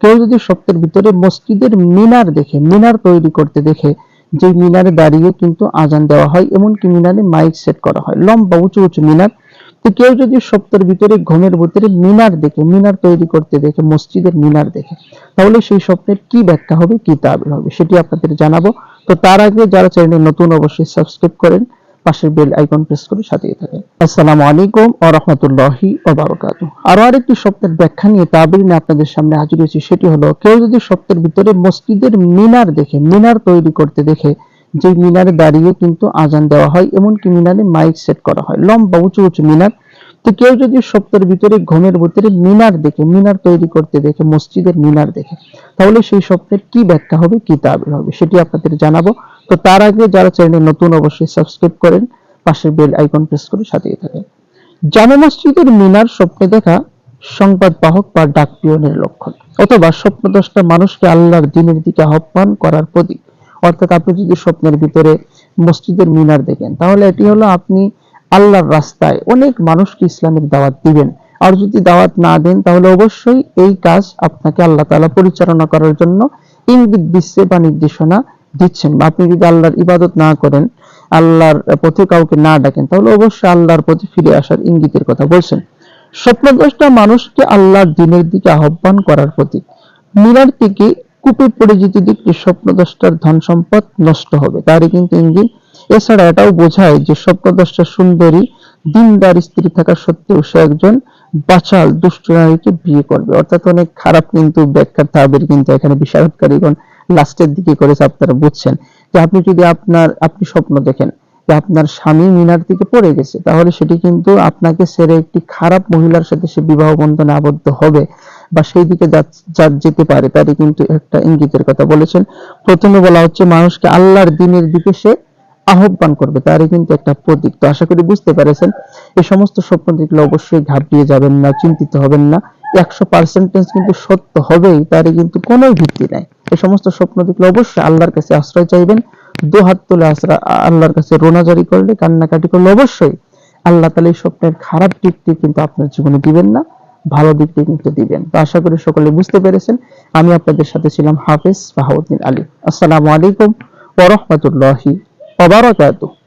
কেউ যদি স্বপ্নের ভিতরে মসজিদের মিনার দেখে, মিনার তৈরি করতে দেখে যে মিনারে দাঁড়িয়ে কিন্তু আজান দেওয়া হয়, এমনকি মিনারে মাইক সেট করা হয়, লম্বা, উঁচু উঁচু মিনার, তো কেউ যদি স্বপ্নের ভিতরে ঘুমের ভিতরে মিনার দেখে, মিনার তৈরি করতে দেখে, মসজিদের মিনার দেখে, তাহলে সেই স্বপ্নের কি ব্যাখ্যা হবে, কি তাবিল হবে, সেটি আপনাদের জানাব। তো তার আগে যারা চ্যানেলে নতুন, অবশ্যই সাবস্ক্রাইব করেন। পাশের বেল আইকন প্রেস করে সাথে থাকেন আসসালামু আলাইকুম ওয়া রাহমাতুল্লাহি ওয়া বারাকাতুহু। আরও আরেকটি স্বপ্নের ব্যাখ্যা নিয়ে তাবিল নিয়ে আপনাদের সামনে হাজির হয়েছি, সেটি হলো কেউ যদি স্বপ্নের ভিতরে মসজিদের মিনার দেখে, মিনার তৈরি করতে দেখে যে মিনারে দাঁড়িয়ে কিন্তু আজান দেওয়া হয়, এমনকি মিনারে মাইক সেট করা হয়, লম্বা, উঁচু উঁচু মিনার, তো কেউ যদি স্বপ্নের ভিতরে ঘুমের ভিতরে মিনার দেখে, মিনার তৈরি করতে দেখে, মসজিদের মিনার দেখে, তাহলে সেই স্বপ্নের কি ব্যাখ্যা হবে, কি তাবিল হবে, সেটি আপনাদের জানাব। তো তার আগে যারা চ্যানেলে নতুন অবশ্যই সাবস্ক্রাইব করেন, পাশের বেল আইকন প্রেস করে সাথে থাকেন। জামা মসজিদের মিনার স্বপ্নে দেখা সংবাদ বাহক বা ডাক পিয়নের লক্ষণ। অথবা স্বপ্নদ্রষ্টা মানুষকে আল্লাহর দিনের দিকে আহ্বান করার প্রতীক। অর্থাৎ আপনি যদি স্বপ্নের ভিতরে মসজিদের মিনার দেখেন, তাহলে এটি হলো আপনি আল্লাহর রাস্তায় অনেক মানুষকে ইসলামের দাওয়াত দিবেন। আর যদি দাওয়াত না দেন, তাহলে অবশ্যই এই কাজ আপনাকে আল্লাহ তাআলা পরিচালনা করার জন্য ইঙ্গিত দিচ্ছে বা নির্দেশনা দিচ্ছেন বা আপনি যদি আল্লাহর ইবাদত না করেন, আল্লাহর পথে কাউকে না ডাকেন, তাহলে অবশ্যই আল্লাহর পথে ফিরে আসার ইঙ্গিতের কথা বলছেন। স্বপ্নদ্রষ্টা মানুষকে আল্লাহর দিনের দিকে আহ্বান করার প্রতীক। মিনার থেকে কূপে পড়ে যেতে দেখলে স্বপ্নদ্রষ্টার ধন সম্পদ নষ্ট হবে তারই কিন্তু ইঙ্গিত এছাড়া এটাও বোঝায় যে স্বপ্নদ্রষ্টা সুন্দরী, দিনদার স্ত্রী থাকা সত্ত্বেও সে একজন বাচাল, দুষ্ট নারীকে বিয়ে করবে। অর্থাৎ অনেক খারাপ কিন্তু ব্যাখ্যার তাবির কিন্তু এখানে বিশারদকারীগণ লাস্টের দিকে করেছে আপনারা বুঝছেন। যে আপনি যদি আপনার, আপনি স্বপ্ন দেখেন যে আপনার স্বামী মিনার থেকে পড়ে গেছে, তাহলে সেটি কিন্তু আপনাকে ছেড়ে একটি খারাপ মহিলার সাথে সে বিবাহ বন্ধনে আবদ্ধ হবে বা সেই দিকে যা- যেতে পারে, তারই কিন্তু একটা ইঙ্গিতের কথা বলেছেন। প্রথমে বলা হচ্ছে, মানুষকে আল্লাহর দিনের দিকে সে আহ্বান করবে, তারই কিন্তু একটা প্রতীক। তো আশা করি বুঝতে পেরেছেন এই সমস্ত স্বপ্ন দেখলে অবশ্যই ঘাবড়িয়ে যাবেন না, চিন্তিত হবেন না। একশো পার্সেন্টেজ কিন্তু সত্য হবেই কিন্তু কোনো ভিত্তি নাই। এই সমস্ত স্বপ্ন দেখলে অবশ্যই আল্লাহর কাছে আশ্রয় চাইবেন তুলে আশ্রয় আল্লাহর কাছে রোনাজারি করলে, কান্নাকাটি করলে অবশ্যই আল্লাহ তালা এই স্বপ্নের খারাপ দিকটি কিন্তু আপনার জীবনে দিবেন না, ভালো দিকটি কিন্তু দিবেন। তো আশা করি সকলে বুঝতে পেরেছেন, আমি আপনাদের সাথে ছিলাম হাফেজ বাহাউদ্দিন আলী। আসসালামু আলাইকুম ওয়া রাহমাতুল্লাহি ওয়া বারাকাতুহু।